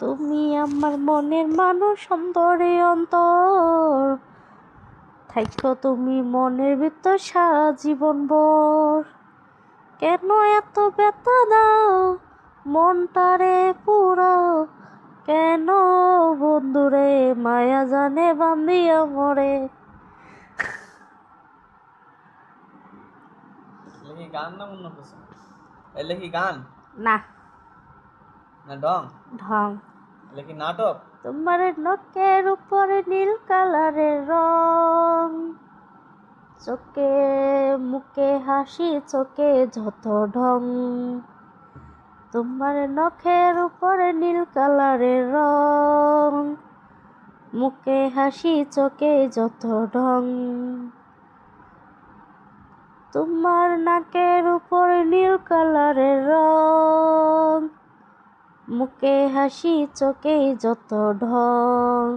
তুমি আমার মনের মানুষ অন্তরে অন্তর। থাইকো তুমি মনের ভিতর সারা জীবন ভর। কেন এত ব্যথা দাও? মনটারে পুরাও। কেন বন্ধুরে মায়া জানে বান্দিয়া মরে। গান না অন্য কিছু? এলে কি গান? না। না ডং ঢং। এলে কি নাটক? তোমার নখের উপরে নীল কালারের রং। চোখে মুখে হাসি চোখে যত ঢং। তোমার নখের উপরে নীল কালারের রং। মুখে হাসি চোখে যত ঢং। তোমার নাকের উপরে নীল কালারের রং। মুখে হাসি চোখে যত ঢং।